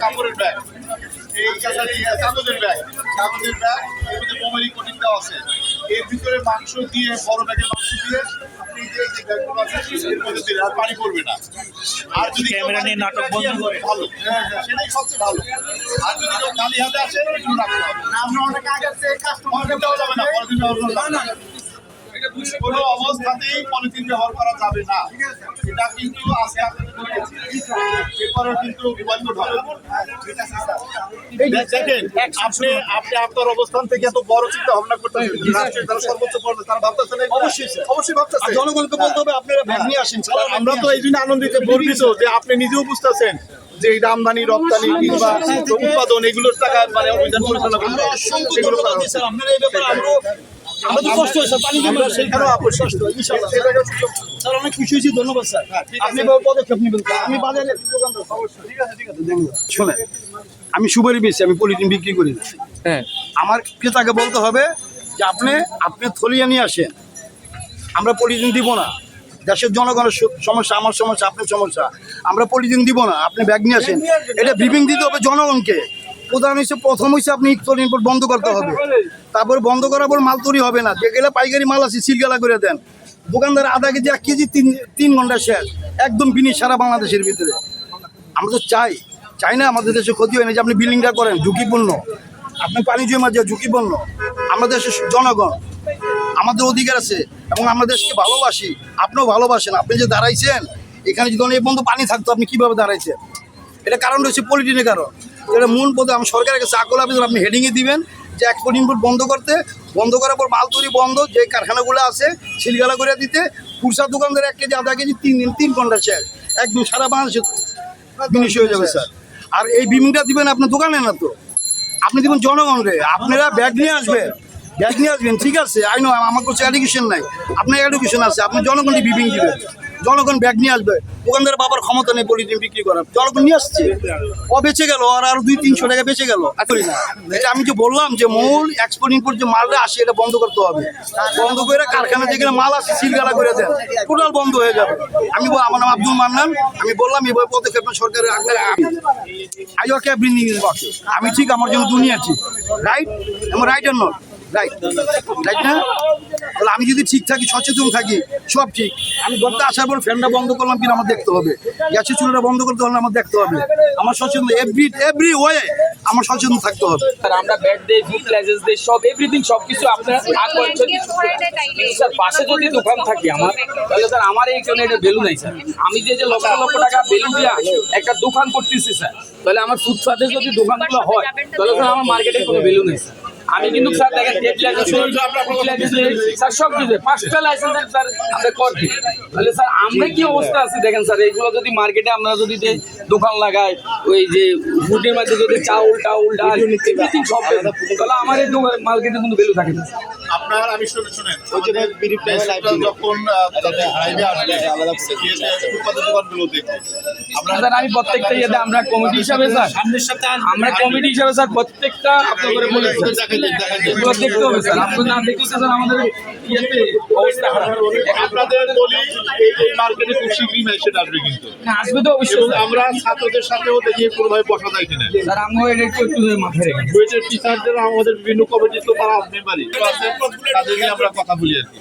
কাপড়ের ব্যাগ এই কাগজের ব্যাগ কাগজের ব্যাগ এর মধ্যে কোটিং দেওয়া আছে এর ভিতরে মাংস দিয়ে বড় ব্যাগের মাংস দিয়ে আপনি যে যে ব্যাগগুলো আছে এর মধ্যে দিলে আর পানি পড়বে না আর যদি ক্যামেরা নিয়ে নাটক বন্ধ করে। ভালো সেটাই সবচেয়ে ভালো। আর যদি কেউ খালি হাতে আসে রাখতে হবে। আমরা অনেক আগে কাস্টমার দেওয়া যাবে না যাবে না কোনো অবস্থাতেই পলিথিন ব্যবহার করা যাবে না। এটা কিন্তু আপনাদের বলেছি। এরপরে কিন্তু বন্ধ হবে। দেখেন আপনি আপনি আপনার অবস্থান থেকে এত বড় চিন্তা ভাবনা করতেছেন রাষ্ট্রের যারা সর্বোচ্চ পর্যায়ে তারা ভাবতেছেন অবশ্যই অবশ্যই ভাবতেছেন। জনগণকে বলতে হবে আপনারা নিয়ে আসেন আমরা তো এই জন্য আনন্দিত গর্বিত যে আপনি নিজেও বুঝতেছেন যে এই আমদানি রপ্তানি কিংবা উৎপাদন এগুলোর টাকা মানে অভিযান পরিচালনা করতে সেগুলো তো কষ্ট হয়েছে পানি জমে সেখানেও কষ্ট ইনশাআল্লাহ। স্যার অনেক খুশি হয়েছি ধন্যবাদ স্যার। আপনি পদক্ষেপ নেবেন আমি বাজারে ঠিক আছে ঠিক আছে ধন্যবাদ। শোনেন আমি সুপারি বেশি আমি পলিথিন বিক্রি করি না। হ্যাঁ। আমার ক্রেতাকে বলতে হবে যে আপনি আপনি থলিয়া নিয়ে আসেন। আমরা পলিথিন দিব না। দেশের জনগণের সমস্যা আমার সমস্যা আপনার সমস্যা। আমরা পলিথিন দিব না আপনি ব্যাগ নিয়ে আসেন। এটা ব্রিফিং দিতে হবে জনগণকে। প্রধান হিসেবে প্রথম হিসেবে আপনি ইম্পোর্ট বন্ধ করতে হবে। তারপর বন্ধ করার পর মাল তৈরি হবে না। যে গেলে পাইকারি মাল আছে, সিলগালা করে দেন। দোকানদার আধা কেজি, এক কেজি, তিন তিন ঘণ্টা শেষ। একদম ফিনিশ সারা বাংলাদেশের ভিতরে। আমরা তো চাই। চাই না আমাদের দেশে ক্ষতি হয় না। যে আপনি বিল্ডিংটা করেন, ঝুঁকিপূর্ণ। আপনি পানি জমা যে ঝুঁকিপূর্ণ। আমাদের দেশের জনগণ। আমাদের অধিকার আছে এবং আমরা দেশকে ভালোবাসি। আপনিও ভালোবাসেন। আপনি যে দাঁড়াইছেন, এখানে যদি অনেক বন্ধু পানি থাকতো, আপনি কীভাবে দাঁড়াইছেন এটা কারণ রয়েছে পলিটিনের কারণ। এটা মূল পদে আমি সরকারের কাছে আবেদন। আপনি হেডিংয়ে দিবেন। যে এক্সপোর্ট ইম্পোর্ট বন্ধ করতে, বন্ধ করার পর মাল তৈরি বন্ধ, যে কারখানাগুলো আছে সিলগালা করে দিতে, পুরসা দোকানদার এক কেজি, আধা কেজি, তিন দিন, তিন ঘণ্টা শেষ একদম সারা বাংলাদেশে জিনিস হয়ে যাবে স্যার আর এই বিমিংটা দিবেন আপনার দোকানে না তো? আপনি দিবেন জনগণ রে, আপনারা ব্যাগ নিয়ে আসবেন ব্যাগ নিয়ে আসবেন, ঠিক আছে? আই আমার কাছে এডুকেশন নাই। আপনার এডুকেশন আছে, আপনি জনগণকে বিপিং দিবেন। জনগণ ব্যাগ নিয়ে আসবে। দোকানদার বাবার ক্ষমতা নেই পলিথিন বিক্রি করার। জনগণ নিয়ে আসছে। ও বেঁচে গেল, আর আরও দুই তিনশো টাকা বেঁচে গেল। করি আমি যে বললাম যে মূল এক্সপোর্ট ইম্পোর্ট যে মালটা আসে, এটা বন্ধ করতে হবে। বন্ধ করে কারখানা যেখানে মাল আসে, সিলগালা করে দেন। টোটাল বন্ধ হয়ে যাবে। আমি আমার নাম আব্দুল মান্নান। আমি বললাম এবার পদক্ষেপ সরকারের আগে আই ওকে ইন বক্স আমি ঠিক আমার জন্য দুনিয়া ঠিক রাইট এম রাইট আর নট রাইট রাইট না? তাহলে আমি যদি ঠিক থাকি সচেতন থাকি সব ঠিক। আমি ঘরটা আসার পর ফ্যানটা বন্ধ করলাম কিনা আমার দেখতে হবে। গ্যাসের চুলাটা বন্ধ করতে হলে আমার দেখতে হবে। আমার সচেতন এভরি এভরি ওয়ে আমার সচেতন থাকতে হবে। স্যার আমরা ব্যাট দেই ফুড লাইসেন্স দেই সব এভরিথিং সব কিছু আপনার স্যার পাশে যদি দোকান থাকে আমার তাহলে স্যার আমার এইখানে এটা ভ্যালু নাই স্যার। আমি যে যে লক্ষ লক্ষ টাকা ভ্যালু দিয়া একটা দোকান করতেছি স্যার। তাহলে আমার ফুটপাতে যদি দোকানগুলো হয় তাহলে স্যার আমার মার্কেটে কোনো ভ্যালু নেই স্যার। আমি কিন্তু স্যার দেখেন টেট লাইসেন্স স্যার সব কিছু পাঁচটা লাইসেন্স স্যার আমরা করছি তাহলে স্যার আমরা কি অবস্থা আছে দেখেন স্যার এইগুলো যদি মার্কেটে আমরা যদি যে দোকান লাগাই ওই যে ফুটের মাঝে যদি চাউল টাউল ডাল এভরিথিং সব তাহলে আমার এই মার্কেটে কিন্তু ভ্যালু থাকে না। আপনার আমি শুনে শুনেন। যখন হাইওয়ে আসবে আমরা স্যার আমি প্রত্যেকটা ইয়েতে আমরা কমিটি হিসাবে স্যার। আমরা কমিটি হিসাবে স্যার প্রত্যেকটা বলি। এগুলো দেখতে হবে স্যার। আপনি না দেখতে স্যার আমাদের ইয়েতে অবস্থা খারাপ। আপনাদের বলি এই এই মার্কেটে খুব শীঘ্রই মেশিন আসবে কিন্তু। না, আসবে তো অবশ্যই আমরা ছাত্রদের সাথেও দেখি কোনোভাবে বসা যায় কিনা। স্যার আমিও এটা একটু একটু মাথায় রেখে টিচারদের আমাদের বিভিন্ন কমিটি তো তারা মেম্বারই আমরা কথা বলি আর কি